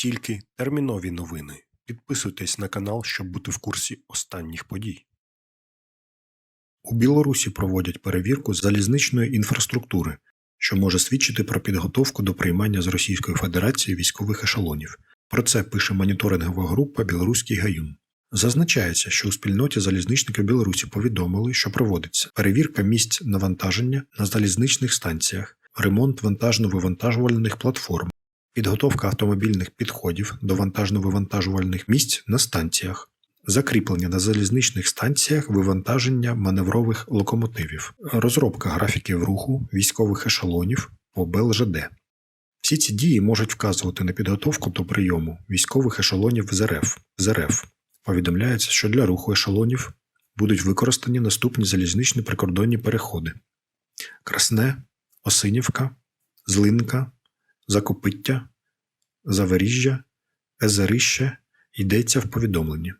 Тільки термінові новини. Підписуйтесь на канал, щоб бути в курсі останніх подій. У Білорусі проводять перевірку залізничної інфраструктури, що може свідчити про підготовку до приймання з Російської Федерації військових ешелонів. Про це пише моніторингова група Білоруський гаюн. Зазначається, що у спільноті залізничників Білорусі повідомили, що проводиться перевірка місць навантаження на залізничних станціях, ремонт вантажно-вивантажувальних платформ, підготовка автомобільних підходів до вантажно-вивантажувальних місць на станціях, закріплення на залізничних станціях вивантаження маневрових локомотивів, розробка графіків руху військових ешелонів по БЛЖД. Всі ці дії можуть вказувати на підготовку до прийому військових ешелонів з РФ. З РФ. Повідомляється, що для руху ешелонів будуть використані наступні залізничні прикордонні переходи: Красне, Осинівка, Злинка, Закопиття, Заворіжжя, Езерище йдеться в повідомленні.